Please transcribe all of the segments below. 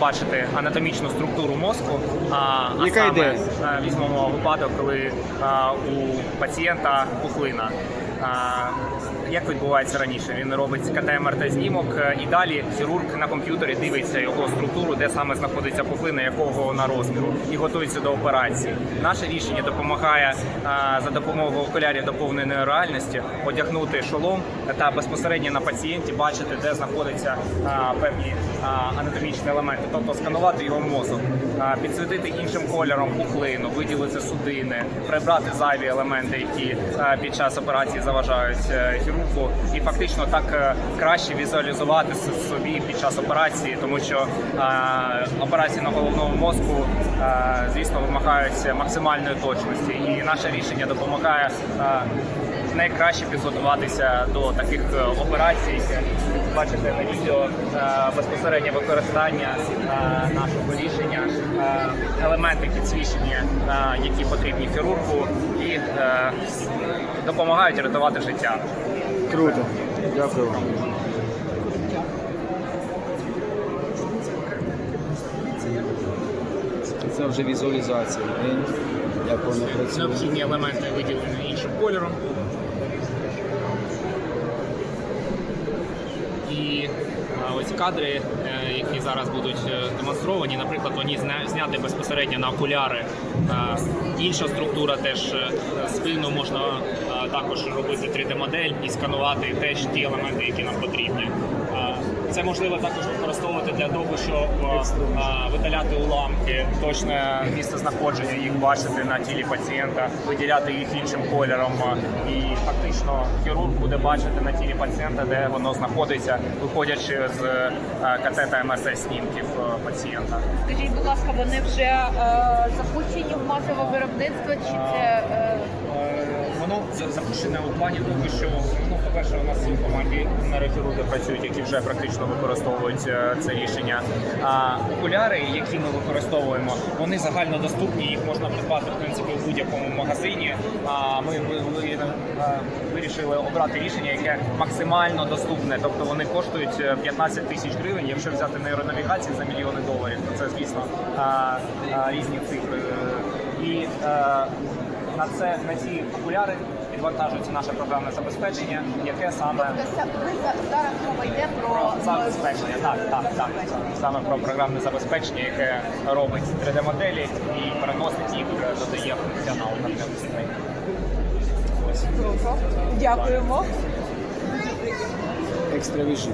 Бачити анатомічну структуру мозку. А, а саме, ідея? е, візьмемо випадок, коли а, у пацієнта пухлина. Як відбувається раніше? Він робить КТ МРТ знімок е, і далі хірург на комп'ютері дивиться його структуру, де саме знаходиться пухлина, якого на розміру, і готується до операції. Наше рішення допомагає за допомогою окулярів доповненої реальності одягнути шолом та безпосередньо на пацієнті бачити, де знаходяться певні анатомічні елементи, тобто сканувати його мозок, підсвітити іншим кольором пухлину, виділити судини, прибрати зайві елементи, які під час операції заважають е, хірургу, і фактично так е, краще візуалізувати собі під час операції, тому що а, операції на головному мозку, звісно, вимагають максимальної точності, і наше рішення допомагає. Найкраще підготуватися до таких е, операцій. Бачите на відео е, безпосереднє використання е, нашого рішення, е, елементи підсвічення, е, які потрібні хірургу, і е, допомагають рятувати життя. Круто. Дякую вам. Це вже візуалізація як воно працює. Необхідні елементи виділені іншим кольором. І ось кадри, е, які зараз будуть е, демонстровані, наприклад, вони зняти безпосередньо на окуляри. Інша структура теж е, спину можна також робити 3D-модель і сканувати теж ті елементи, які нам потрібні. Це можливо також використовувати для того, щоб е, е, видаляти уламки, точне місце знаходження їх бачити на тілі пацієнта, виділяти їх іншим кольором. е, І фактично хірург буде бачити на тілі пацієнта, де воно знаходиться, виходячи з КТ та МРТ снімків пацієнта. Скажіть, будь ласка, вони вже е, запущені в масове виробництво, чи це е, Е, за- запущене у плані того, що ну, по-перше, у нас в команді нейрохірурги працюють, які вже практично використовують е, це рішення. А окуляри, які ми використовуємо, вони загальнодоступні, їх можна придбати в принципі у будь-якому магазині. А ми е, вирішили обрати рішення, яке максимально доступне. Тобто вони коштують е, 15 тисяч гривень. Якщо взяти нейронавігацію за мільйони доларів, то це звісно різні цифри. І е, на це на ці окуляри підвантажується наше програмне забезпечення, яке саме Тобто ви зараз мова йде про забезпечення. Так, так, так. Саме про програмне забезпечення, яке робить 3D-моделі і переносить їх, е, додає функціонал необхідний. Ось. Круто. Дякуємо. Віжі.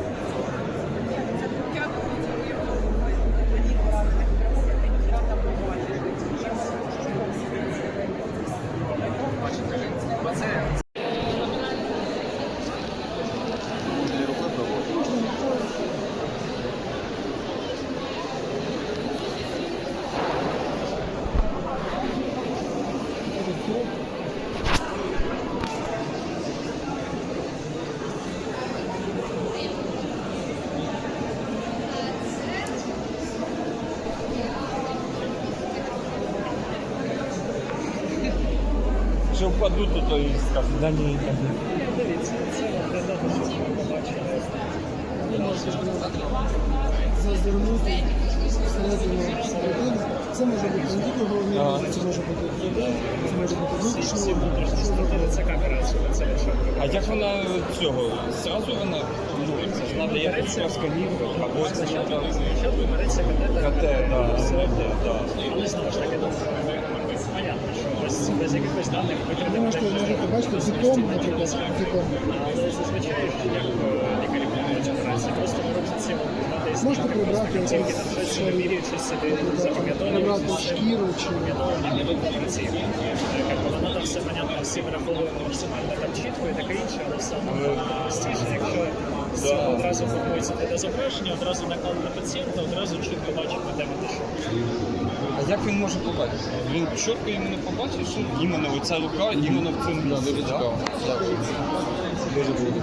Що впаду, то то і скажу. Да ні, Дивіться, це побачили. Зазирнути всередину середину. Це може бути не тільки головний це може бути грудей, це може бути внутрішній. Це камера, це якщо А як вона цього? Зразу вона ну, це ж треба якось просканірувати, або це треба що береться катетер, КТ, да. але знову ж таки, що ось без якихось даних Ви можете, бачити біком, наприклад. Але зазвичай, як е, лікарі планують операції, просто беруть ці десь Можете прибрати тільки там щось ще- вимірюють, собі запам'ятовують, шкіру чи запам'ятовування операційно. Як воно там все понятно, всі враховуємо максимально там чітко і таке інше, але все одно простіше, якщо з цього одразу формується те зображення, одразу накал на пацієнта, одразу чітко бачимо, де ми що. А як він може побачити? Він чітко іменно побачить, що іменно оця рука, іменно в цьому місці, да? Дуже круто.